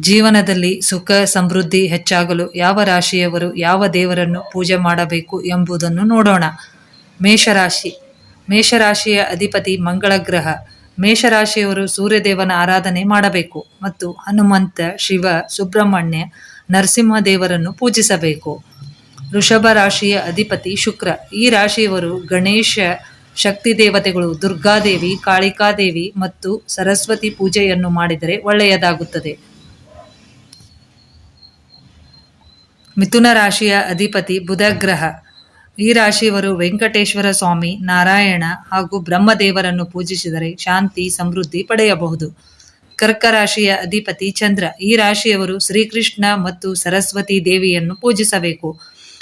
ಜೀವನದಲ್ಲಿ ಸುಖ, ಸಮೃದ್ಧಿ ಹೆಚ್ಚಾಗಲು ಯಾವ ರಾಶಿಯವರು ಯಾವ ದೇವರನ್ನು ಪೂಜೆ ಮಾಡಬೇಕು ಎಂಬುದನ್ನು ನೋಡೋಣ. ಮೇಷರಾಶಿ. ಮೇಷರಾಶಿಯ ಅಧಿಪತಿ ಮಂಗಳ ಗ್ರಹ. ಮೇಷರಾಶಿಯವರು ಸೂರ್ಯದೇವನ ಆರಾಧನೆ ಮಾಡಬೇಕು ಮತ್ತು ಹನುಮಂತ, ಶಿವ, ಸುಬ್ರಹ್ಮಣ್ಯ ನರಸಿಂಹ ದೇವರನ್ನು ಪೂಜಿಸಬೇಕು. ವೃಷಭ ರಾಶಿಯ ಅಧಿಪತಿ ಶುಕ್ರ. ಈ ರಾಶಿಯವರು ಗಣೇಶ, ಶಕ್ತಿ ದೇವತೆಗಳು, ದುರ್ಗಾದೇವಿ, ಕಾಳಿಕಾದೇವಿ ಮತ್ತು ಸರಸ್ವತಿ ಪೂಜೆಯನ್ನು ಮಾಡಿದರೆ ಒಳ್ಳೆಯದಾಗುತ್ತದೆ. ಮಿಥುನ ರಾಶಿಯ ಅಧಿಪತಿ ಬುಧಗ್ರಹ. ಈ ರಾಶಿಯವರು ವೆಂಕಟೇಶ್ವರ ಸ್ವಾಮಿ, ನಾರಾಯಣ ಹಾಗೂ ಬ್ರಹ್ಮದೇವರನ್ನು ಪೂಜಿಸಿದರೆ ಶಾಂತಿ, ಸಮೃದ್ಧಿ ಪಡೆಯಬಹುದು. ಕರ್ಕ ರಾಶಿಯ ಅಧಿಪತಿ ಚಂದ್ರ. ಈ ರಾಶಿಯವರು ಶ್ರೀಕೃಷ್ಣ ಮತ್ತು ಸರಸ್ವತಿ ದೇವಿಯನ್ನು ಪೂಜಿಸಬೇಕು.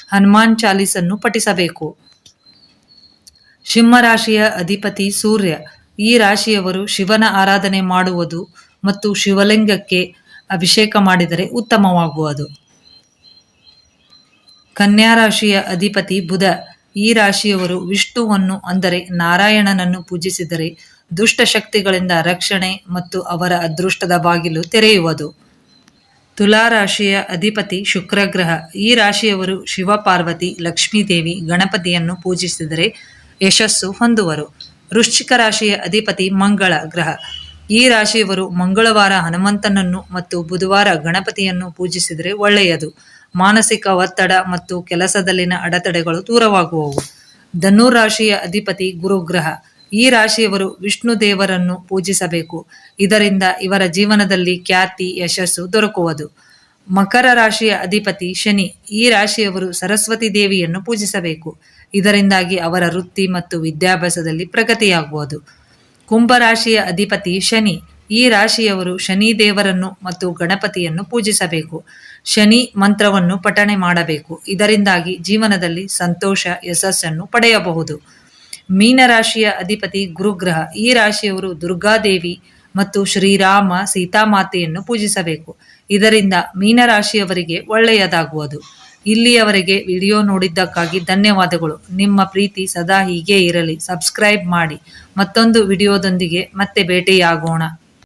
ಹನುಮಾನ್ ಚಾಲೀಸನ್ನು ಪಠಿಸಬೇಕು. ಸಿಂಹ ರಾಶಿಯ ಅಧಿಪತಿ ಸೂರ್ಯ. ಈ ರಾಶಿಯವರು ಶಿವನ ಆರಾಧನೆ ಮಾಡುವುದು ಮತ್ತು ಶಿವಲಿಂಗಕ್ಕೆ ಅಭಿಷೇಕ ಮಾಡಿದರೆ ಉತ್ತಮವಾಗುವುದು. ಕನ್ಯಾ ರಾಶಿಯ ಅಧಿಪತಿ ಬುಧ. ಈ ರಾಶಿಯವರು ವಿಷ್ಣುವನ್ನು ಅಂದರೆ ನಾರಾಯಣನನ್ನು ಪೂಜಿಸಿದರೆ ದುಷ್ಟ ಶಕ್ತಿಗಳಿಂದ ರಕ್ಷಣೆ ಮತ್ತು ಅವರ ಅದೃಷ್ಟದ ಬಾಗಿಲು ತೆರೆಯುವುದು. ತುಲಾ ರಾಶಿಯ ಅಧಿಪತಿ ಶುಕ್ರಗ್ರಹ ಈ ರಾಶಿಯವರು ಶಿವ ಪಾರ್ವತಿ ಲಕ್ಷ್ಮೀದೇವಿ ಗಣಪತಿಯನ್ನು ಪೂಜಿಸಿದರೆ ಯಶಸ್ಸು ಹೊಂದುವರು. ವೃಶ್ಚಿಕ ರಾಶಿಯ ಅಧಿಪತಿ ಮಂಗಳ ಗ್ರಹ. ಈ ರಾಶಿಯವರು ಮಂಗಳವಾರ ಹನುಮಂತನನ್ನು ಮತ್ತು ಬುಧವಾರ ಗಣಪತಿಯನ್ನು ಪೂಜಿಸಿದರೆ ಒಳ್ಳೆಯದು. ಮಾನಸಿಕ ಒತ್ತಡ ಮತ್ತು ಕೆಲಸದಲ್ಲಿನ ಅಡೆತಡೆಗಳು ದೂರವಾಗುವವು. ಧನು ರಾಶಿಯ ಅಧಿಪತಿ ಗುರುಗ್ರಹ. ಈ ರಾಶಿಯವರು ವಿಷ್ಣು ದೇವರನ್ನು ಪೂಜಿಸಬೇಕು. ಇದರಿಂದ ಇವರ ಜೀವನದಲ್ಲಿ ಖ್ಯಾತಿ, ಯಶಸ್ಸು ದೊರಕುವುದು. ಮಕರ ರಾಶಿಯ ಅಧಿಪತಿ ಶನಿ. ಈ ರಾಶಿಯವರು ಸರಸ್ವತಿ ದೇವಿಯನ್ನು ಪೂಜಿಸಬೇಕು. ಇದರಿಂದಾಗಿ ಅವರ ವೃತ್ತಿ ಮತ್ತು ವಿದ್ಯಾಭ್ಯಾಸದಲ್ಲಿ ಪ್ರಗತಿಯಾಗುವುದು. ಕುಂಭರಾಶಿಯ ಅಧಿಪತಿ ಶನಿ. ಈ ರಾಶಿಯವರು ಶನಿ ದೇವರನ್ನು ಮತ್ತು ಗಣಪತಿಯನ್ನು ಪೂಜಿಸಬೇಕು. ಶನಿ ಮಂತ್ರವನ್ನು ಪಠಣೆ ಮಾಡಬೇಕು. ಇದರಿಂದಾಗಿ ಜೀವನದಲ್ಲಿ ಸಂತೋಷ, ಯಶಸ್ಸನ್ನು ಪಡೆಯಬಹುದು. ಮೀನರಾಶಿಯ ಅಧಿಪತಿ ಗುರುಗ್ರಹ. ಈ ರಾಶಿಯವರು ದುರ್ಗಾದೇವಿ ಮತ್ತು ಶ್ರೀರಾಮ ಸೀತಾಮಾತೆಯನ್ನು ಪೂಜಿಸಬೇಕು. ಇದರಿಂದ ಮೀನರಾಶಿಯವರಿಗೆ ಒಳ್ಳೆಯದಾಗುವುದು. ಇಲ್ಲಿಯವರೆಗೆ ವಿಡಿಯೋ ನೋಡಿದ್ದಕ್ಕಾಗಿ ಧನ್ಯವಾದಗಳು. ನಿಮ್ಮ ಪ್ರೀತಿ ಸದಾ ಹೀಗೆ ಇರಲಿ. ಸಬ್ಸ್ಕ್ರೈಬ್ ಮಾಡಿ. ಮತ್ತೊಂದು ವಿಡಿಯೋದೊಂದಿಗೆ ಮತ್ತೆ ಭೇಟಿಯಾಗೋಣ.